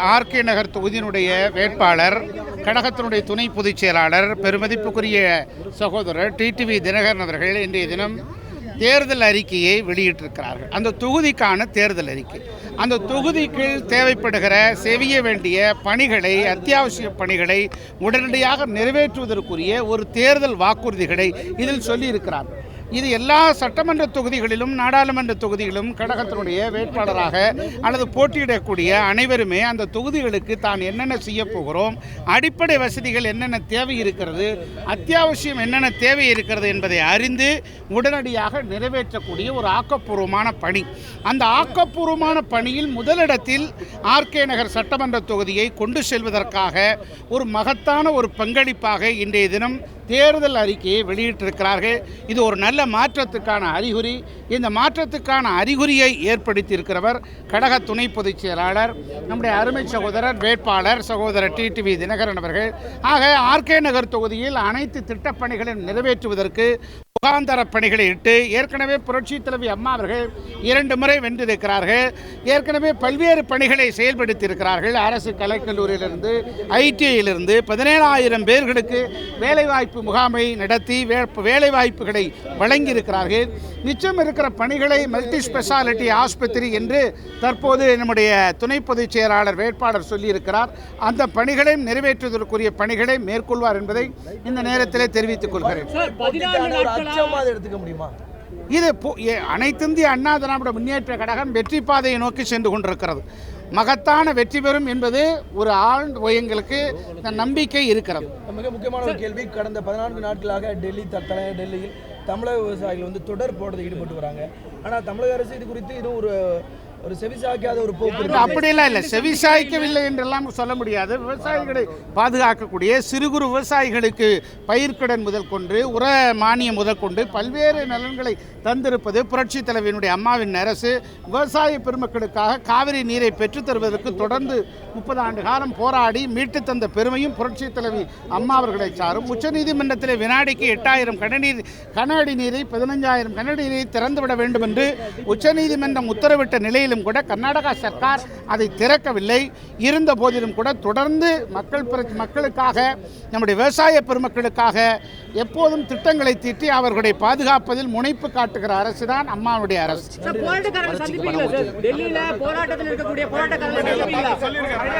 RK நகர் தொகுதியினுடைய வேட்பாளர் கழகத்தினுடைய துணை பொதுச் செயலாளர் பெருமதிப்புக்குரிய சகோதரர் டிடிவி தினகரன் அவர்கள் இன்றைய தினம் தேர்தல் அறிக்கையை வெளியிட்டிருக்கிறார்கள். அந்த தொகுதிக்கான தேர்தல் அறிக்கை. அந்த தொகுதிக்கு தேவைப்படுகிற செய்ய வேண்டிய பணிகளை அத்தியாவசிய பணிகளை உடனடியாக நிறைவேற்றுவதற்குரிய ஒரு தேர்தல் வாக்குறுதிகளை இதில் சொல்லியிருக்கிறார்கள் இது எல்லா சட்டமன்ற தொகுதிகளிலும் நாடாளுமன்ற தொகுதிகளிலும் கழகத்தினுடைய வேட்பாளராக அல்லது போட்டியிடக்கூடிய அனைவருமே அந்த தொகுதிகளுக்கு தான் என்னென்ன செய்ய போகிறோம் அடிப்படை வசதிகள் என்னென்ன தேவை இருக்கிறது அத்தியாவசியம் என்னென்ன தேவை இருக்கிறது என்பதை அறிந்து உடனடியாக நிறைவேற்றக்கூடிய ஒரு ஆக்கப்பூர்வமான பணி. அந்த ஆக்கப்பூர்வமான பணியில் முதலிடத்தில் ஆர்கே நகர் சட்டமன்ற தொகுதியை கொண்டு செல்வதற்காக ஒரு மகத்தான ஒரு பங்களிப்பாக இன்றைய தினம் தேர்தல் அறிக்கையை வெளியிட்டிருக்கிறார்கள். இது ஒரு நல்ல மாற்றத்துக்கான அறிகுறி இந்த மாற்றத்துக்கான அறிகுறியை ஏற்படுத்தியிருக்கிறவர் கழக துணை பொதுச் செயலாளர் நம்முடைய அருமை சகோதரர் வேட்பாளர் சகோதரர் டிடிவி தினகரன் அவர்கள். ஆக ஆர்கே நகர் தொகுதியில் அனைத்து திட்டப்பணிகளையும் நிறைவேற்றுவதற்கு முகாந்தர பணிகளை இட்டு ஏற்கனவே புரட்சி தலைவி அம்மா அவர்கள் இரண்டு முறை வென்றிருக்கிறார்கள். ஏற்கனவே பல்வேறு பணிகளை செயல்படுத்தியிருக்கிறார்கள். அரசு கலைக்கல்லூரியிலிருந்து ஐடிஐயிலிருந்து பதினேழாயிரம் பேர்களுக்கு வேலைவாய்ப்பு முகாமை நடத்தி வே வேலைவாய்ப்புகளை வழங்கியிருக்கிறார்கள். மிச்சம் இருக்கிற பணிகளை மல்டி ஸ்பெஷாலிட்டி ஆஸ்பத்திரி என்று தற்போது நம்முடைய துணை பொதுச் செயலாளர் வேட்பாளர் சொல்லியிருக்கிறார். அந்த பணிகளை நிறைவேற்றுவதற்குரிய பணிகளை மேற்கொள்வார் என்பதை இந்த நேரத்திலே தெரிவித்துக் கொள்கிறேன். அதை எடுத்துக்க முடியுமா? இது அனைத்திந்திய அண்ணா திராவிட முன்னேற்ற கழகம் வெற்றி பாதையை நோக்கி சென்று கொண்டிருக்கிறது. மகத்தான வெற்றி பெறும் என்பது ஒரு ஆழ்ந்த எங்களுக்கு நம்பிக்கை இருக்கிறது. மிக முக்கியமான ஒரு கேள்வி கடந்த பதினான்கு நாட்களாக டெல்லி தலைநகர் டெல்லியில் தமிழக விவசாயிகள் வந்து தொடர் போராட்டத்தில் ஈடுபட்டு வராங்க. ஆனால் தமிழக அரசு இது குறித்து இன்னும் ஒரு ஒரு செவிசாய்க்காத ஒரு போக்கு அப்படியெல்லாம் இல்லை. செவிசாய்க்கவில்லை என்றெல்லாம் சொல்ல முடியாது. விவசாயிகளை பாதுகாக்கக்கூடிய சிறு குறு விவசாயிகளுக்கு பயிர்க்கடன் முதல் கொண்டு உர மானியம் முதல் கொண்டு பல்வேறு நலன்களை தந்திருப்பது புரட்சி தலைவியினுடைய அம்மாவின் அரசு. விவசாய பெருமக்களுக்காக காவிரி நீரை பெற்றுத் தருவதற்கு தொடர்ந்து முப்பது ஆண்டு காலம் போராடி மீட்டு தந்த பெருமையும் புரட்சி தலைவி அம்மா அவர்களை சாரும். உச்சநீதிமன்றத்தில் வினாடிக்கு எட்டாயிரம் கனநீர் கன அடி நீரை பதினஞ்சாயிரம் கன அடி நீரை திறந்துவிட வேண்டும் என்று உச்சநீதிமன்றம் உத்தரவிட்ட நிலையிலும் கூட கர்நாடகா சர்க்கார் அதை திறக்கவில்லை. இருந்த போதிலும் கூட தொடர்ந்து மக்கள் மக்களுக்காக நம்முடைய விவசாய பெருமக்களுக்காக எப்போதும் திட்டங்களை தீட்டி அவர்களை பாதுகாப்பதில் முனைப்பு காட்டுகிற அரசு. தான் அம்மாவுடைய அரசு போராட்டத்தில் இருக்கக்கூடிய போராட்டக்காரர்கள்